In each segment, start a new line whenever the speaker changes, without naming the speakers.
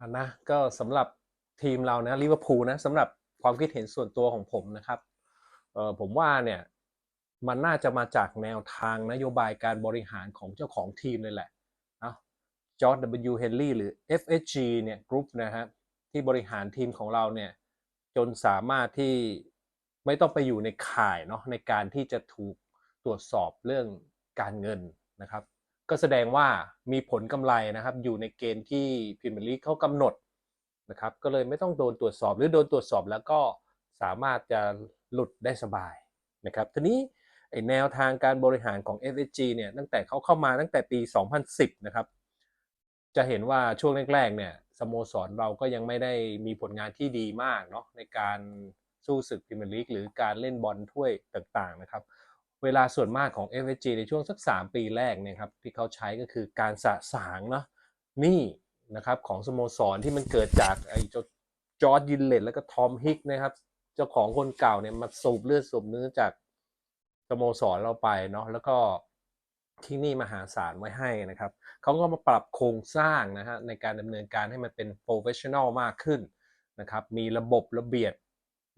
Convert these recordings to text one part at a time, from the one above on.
อะนะก็สำหรับทีมเรานะลิเวอร์พูลนะสำหรับความคิดเห็นส่วนตัวของผมนะครับเออผมว่าเนี่ยมันน่าจะมาจากแนวทางนโยบายการบริหารของเจ้าของทีมเลยแหละนะจอร์ด W. เฮนรี่หรือ FSG เนี่ยกรุ๊ปนะฮะที่บริหารทีมของเราเนี่ยจนสามารถที่ไม่ต้องไปอยู่ในข่ายเนาะในการที่จะถูกตรวจสอบเรื่องการเงินนะครับ ก็แสดงว่ามีผลกำไรนะครับ อยู่ในเกณฑ์ที่พรีเมียร์ลีกเขากำหนดนะครับ ก็เลยไม่ต้องโดนตรวจสอบหรือโดนตรวจสอบแล้วก็สามารถจะหลุดได้สบายนะครับทีนี้ไอแนวทางการบริหารของ FSG เนี่ยตั้งแต่เขาเข้ามาตั้งแต่ปี 2010 นะครับ จะเห็นว่าช่วงแรกๆเนี่ยสโมสรเราก็ยังไม่ได้มีผลงานที่ดีมากเนาะในการสู้ศึกพรีเมียร์ลีกหรือการเล่นบอลถ้วยต่างๆนะครับ เวลาส่วนมากของ FSG ในช่วงสัก 3 ปีแรกเนี่ยครับที่เขาใช้ก็คือการสะสางเนาะหนี่นะครับของสโมสรที่มันเกิดจากไอ้เจ้าจอร์ดยินเลตแล้วก็ทอมฮิกนะครับ เจ้าของคนเก่าเนี่ยมาสูบเลือดสูบเนื้อจากสโมสรเราไปเนาะแล้วก็ที่นี่มหาศาลไว้ให้นะครับเขาก็มาปรับโครงสร้างนะฮะในการดำเนินการให้มันเป็นโปรเฟชชั่นอลมากขึ้นนะครับมีระบบระเบียบ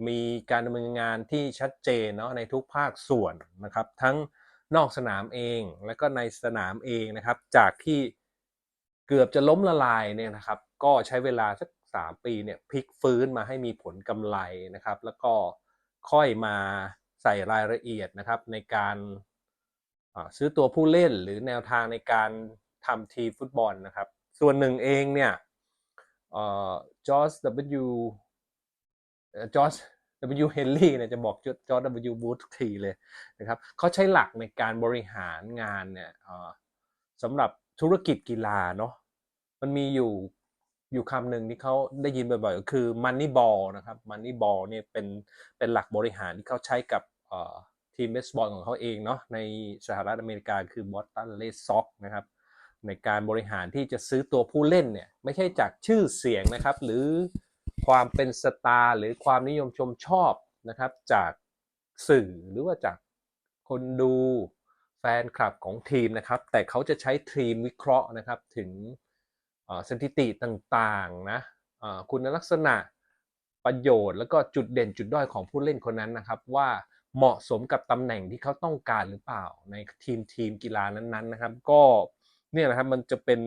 มีการดำเนินงานที่ชัดเจนเนาะในทุกภาคส่วนนะครับ ทั้งนอกสนามเองและก็ในสนามเองนะครับ จากที่เกือบจะล้มละลายเนี่ยนะครับ ก็ใช้เวลาสักสามปีเนี่ยพลิกฟื้นมาให้มีผลกำไรนะครับ แล้วก็ค่อยมาใส่รายละเอียดนะครับ ในการซื้อตัวผู้เล่นหรือแนวทางในการทำทีฟุตบอลนะครับ ส่วนหนึ่งเองเนี่ยจอร์จ W จอร์จ W เฮนรี่เนี่ยจะบอกจอร์จ W บูธทุกทีเลยนะครับเขาใช้หลักในการบริหารงานเนี่ยสำหรับธุรกิจกีฬาเนาะมันมีอยู่อยู่คำหนึ่งที่เขาได้ยินบ่อยๆก็คือ money ball นะครับ money ball เนี่ยเป็นเป็นหลักบริหารที่เขาใช้กับทีมเบสบอลของเขาเองเนาะในสหรัฐอเมริกาคือบอสตันเลดซ็อกนะครับในการบริหารที่จะซื้อตัวผู้เล่นเนี่ยไม่ใช่จากชื่อเสียงนะครับหรือ ความเป็นสตาร์หรือความนิยมชมชอบนะครับ จากสื่อหรือว่าจากคนดูแฟนคลับของทีมนะครับ แต่เขาจะใช้ทีมวิเคราะห์นะครับถึงสถิติต่างๆนะคุณลักษณะประโยชน์ แล้วก็จุดเด่นจุดด้อยของผู้เล่นคนนั้นนะครับ ว่าเหมาะสมกับตำแหน่งที่เขาต้องการหรือเปล่าในทีมทีมกีฬานั้นๆนะครับ ก็เนี่ยนะครับมันจะเป็น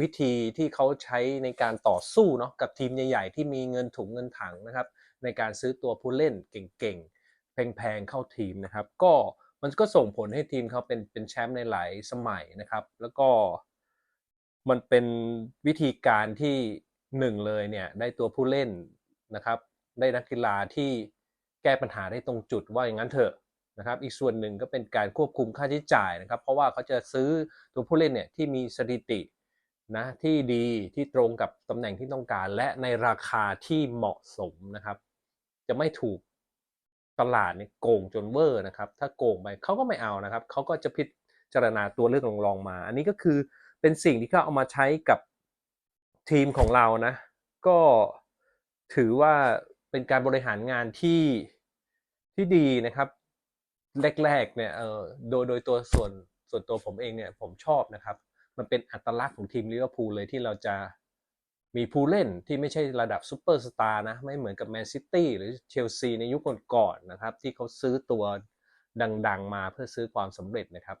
วิธีที่เขาใช้ในการต่อสู้เนาะกับทีมใหญ่ ๆ ที่มีเงินถุงเงินถังนะครับ ในการซื้อตัวผู้เล่นเก่งๆแพงๆเข้าทีมนะครับ ก็มันก็ส่งผลให้ทีมเขาเป็นเป็นแชมป์ในหลายสมัยนะครับ แล้วก็มันเป็นวิธีการที่หนึ่งเลยเนี่ยได้ตัวผู้เล่นนะครับ ได้นักกีฬาที่แก้ปัญหาได้ตรงจุดว่าอย่างนั้นเถอะนะครับ อีกส่วนหนึ่งก็เป็นการควบคุมค่าใช้จ่ายนะครับ เพราะว่าเขาจะซื้อตัวผู้เล่นเนี่ยที่มีสถิติ นะที่ดีที่ตรงกับตำแหน่งที่ต้องการ และในราคาที่เหมาะสมนะครับ จะไม่ถูกตลาดเนี่ยโกงจนเวอร์นะครับ ถ้าโกงไปเขาก็ไม่เอานะครับเขาก็จะพิจารณาตัวเลือกรองๆมา อันนี้ก็คือเป็นสิ่งที่เขาเอามาใช้กับทีมของเรานะ ก็ถือว่าเป็นการบริหารงานที่ที่ดีนะครับ แรกๆเนี่ยเออโดยโดยตัวส่วนส่วนตัวผมเองเนี่ยผมชอบนะครับ มันเป็นอัตลักษณ์ของทีมลิเวอร์พูลเลยที่เราจะมีผู้เล่นที่ไม่ใช่ระดับซูเปอร์สตาร์นะ ไม่เหมือนกับแมนซิตี้หรือเชลซีในยุคก่อนๆนะครับ ที่เขาซื้อตัวดังๆ มาเพื่อซื้อความสำเร็จนะครับ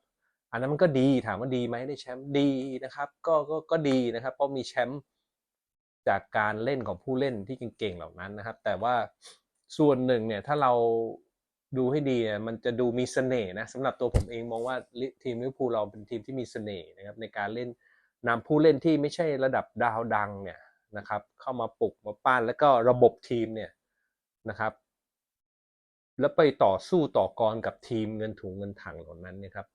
อันนั้นมันก็ดีถามว่าดีไหมได้แชมป์ดีนะครับ ก็ก็ก็ดีนะครับ เพราะมีแชมป์จากการเล่นของผู้เล่นที่เก่งๆเหล่านั้นนะครับ แต่ว่าส่วนหนึ่งเนี่ยถ้าเรา ดูให้ดีมันจะดูมีเสน่ห์นะสำหรับตัวผมเองมองว่าทีมลิเวอร์พูลเราเป็นทีมที่มีเสน่ห์นะครับในการเล่นนำผู้เล่นที่ไม่ใช่ระดับดาวดังเนี่ยนะครับเข้ามาปลุกมาปั้นแล้วก็ระบบทีมเนี่ยนะครับแล้วไปต่อสู้ต่อกรกับทีมเงินถุงเงินถังเหล่านั้นเนี่ยครับ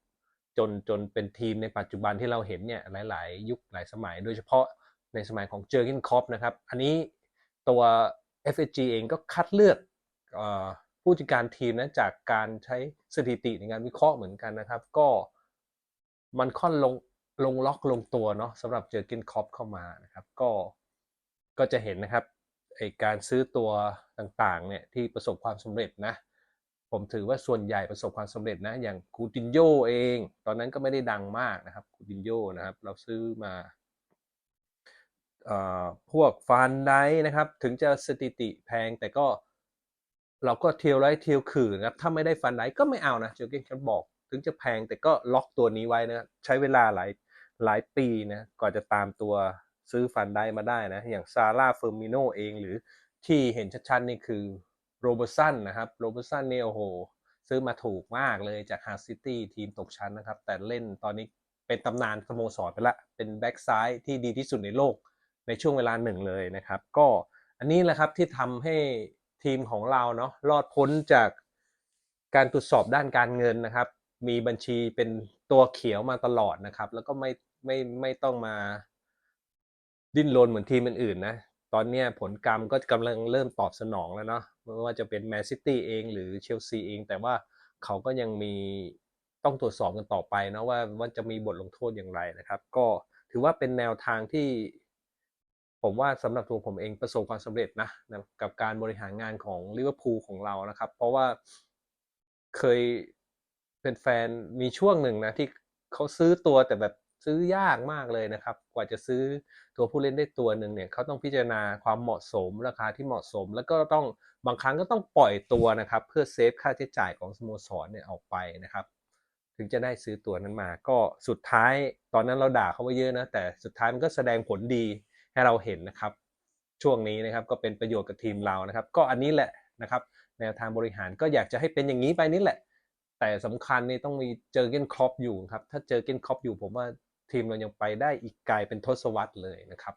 จนจนเป็นทีมในปัจจุบันที่เราเห็นเนี่ยหลาย ๆ ยุคหลายสมัย โดยเฉพาะในสมัยของเจอร์กินคอปนะครับอันนี้ตัว FSG เองก็คัดเลือกอ ผู้จัดการทีมนะจากการใช้สถิติในการวิเคราะห์เหมือนกันนะครับ ก็มันค่อนลงลงล็อกลงตัวเนาะสำหรับเจอร์กินคอปเข้ามานะครับก็ก็จะเห็นนะครับไอการซื้อตัวต่างๆเนี่ยที่ประสบความสำเร็จนะ ผมถือว่าส่วนใหญ่ประสบความสำเร็จนะ อย่างคูตินโยเอง ตอนนั้นก็ไม่ได้ดังมากนะครับคูตินโยนะครับ เราซื้อมาอ่พวกฟันไดนะครับ ถึงจะสถิติแพงแต่ก็ เราก็เทียวไร้เทียวขื่อนะครับถ้าไม่ได้ฟันไดก็ไม่เอานะเจอร์เกนคลับบอก ถึงจะแพงแต่ก็ล็อกตัวนี้ไว้นะใช้เวลาหลายหลายปีนะก่อนจะตามตัวซื้อฟันไดมาได้นะ อย่างซาร่าเฟอร์มิโนเองหรือที่เห็นชัดๆนี่คือโรเบอร์สันนะครับโรเบอร์สันเนี่ยโอ้โห ซื้อมาถูกมากเลยจากฮาร์ซิตี้ทีมตกชั้นนะครับ แต่เล่นตอนนี้เป็นตำนานสโมสรไปละ เป็นแบ็กซ้ายที่ดีที่สุดในโลกในช่วงเวลาหนึ่งเลยนะครับ ก็อันนี้แหละครับที่ทำให้ ทีมของเราเนาะรอดพ้นจากการตรวจสอบด้านการเงินนะครับ มีบัญชีเป็นตัวเขียวมาตลอดนะครับ แล้วก็ไม่ไม่ไม่ต้องมาดิ้นรนเหมือนทีมอื่นๆนะตอนนี้ผลกรรมก็กำลังเริ่มตอบสนองแล้วเนาะไม่ว่าจะเป็นแมนซิตี้เองหรือเชลซีเอง แต่ว่าเขาก็ยังมีต้องตรวจสอบกันต่อไปนะว่าว่าจะมีบทลงโทษอย่างไรนะครับ ก็ถือว่าเป็นแนวทางที่ ผมว่าสำหรับตัวผมเองประสบความสำเร็จนะนะกับการบริหารงานของลิเวอร์พูลของเรานะครับ เพราะว่าเคยเป็นแฟนมีช่วงหนึ่งนะที่เขาซื้อตัวแต่แบบซื้อยากมากเลยนะครับ กว่าจะซื้อตัวผู้เล่นได้ตัวหนึ่งเนี่ยเขาต้องพิจารณาความเหมาะสมราคาที่เหมาะสม แล้วก็ต้องบางครั้งก็ต้องปล่อยตัวนะครับ เพื่อเซฟค่าใช้จ่ายของสโมสรเนี่ยออกไปนะครับ ถึงจะได้ซื้อตัวนั้นมา ก็สุดท้ายตอนนั้นเราด่าเขาไว้เยอะนะแต่สุดท้ายมันก็แสดงผลดี ให้เราเห็นนะครับ ช่วงนี้นะครับก็เป็นประโยชน์กับทีมเรานะครับ ก็อันนี้แหละนะครับ แนวทางบริหารก็อยากจะให้เป็นอย่างนี้ไปนี่แหละ แต่สำคัญนี่ต้องมีเจอเกนครอปอยู่ครับถ้าเจอเกนครอปอยู่ผมว่าทีมเรายังไปได้อีกไกลเป็นทศวรรษเลยนะครับ